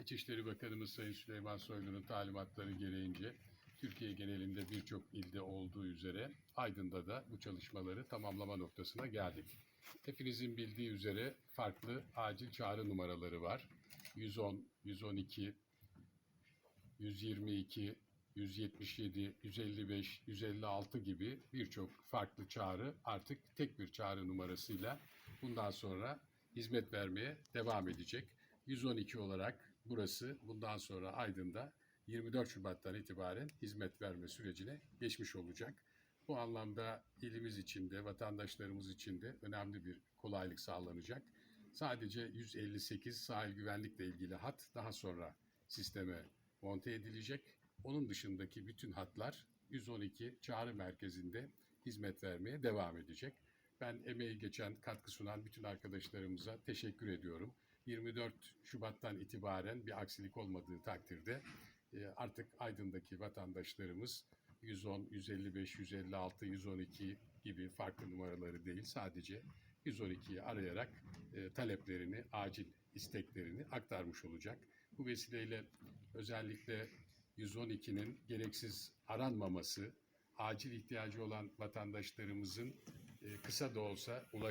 İçişleri Bakanımız Sayın Süleyman Soylu'nun talimatları gereğince Türkiye genelinde birçok ilde olduğu üzere Aydın'da da bu çalışmaları tamamlama noktasına geldik. Hepinizin bildiği üzere farklı acil çağrı numaraları var. 110, 112, 122, 177, 155, 156 gibi birçok farklı çağrı artık tek bir çağrı numarasıyla bundan sonra hizmet vermeye devam edecek. 112 olarak burası bundan sonra Aydın'da 24 Şubat'tan itibaren hizmet verme sürecine geçmiş olacak. Bu anlamda ilimiz için de vatandaşlarımız için de önemli bir kolaylık sağlanacak. Sadece 158 sahil güvenlikle ilgili hat daha sonra sisteme monte edilecek. Onun dışındaki bütün hatlar 112 çağrı merkezinde hizmet vermeye devam edecek. Ben emeği geçen, katkı sunan bütün arkadaşlarımıza teşekkür ediyorum. 24 Şubat'tan itibaren bir aksilik olmadığı takdirde e, artık Aydın'daki vatandaşlarımız 110, 155, 156, 112 gibi farklı numaraları değil sadece 112'yi arayarak e, taleplerini, acil isteklerini aktarmış olacak. Bu vesileyle özellikle 112'nin gereksiz aranmaması, acil ihtiyacı olan vatandaşlarımızın e, kısa da olsa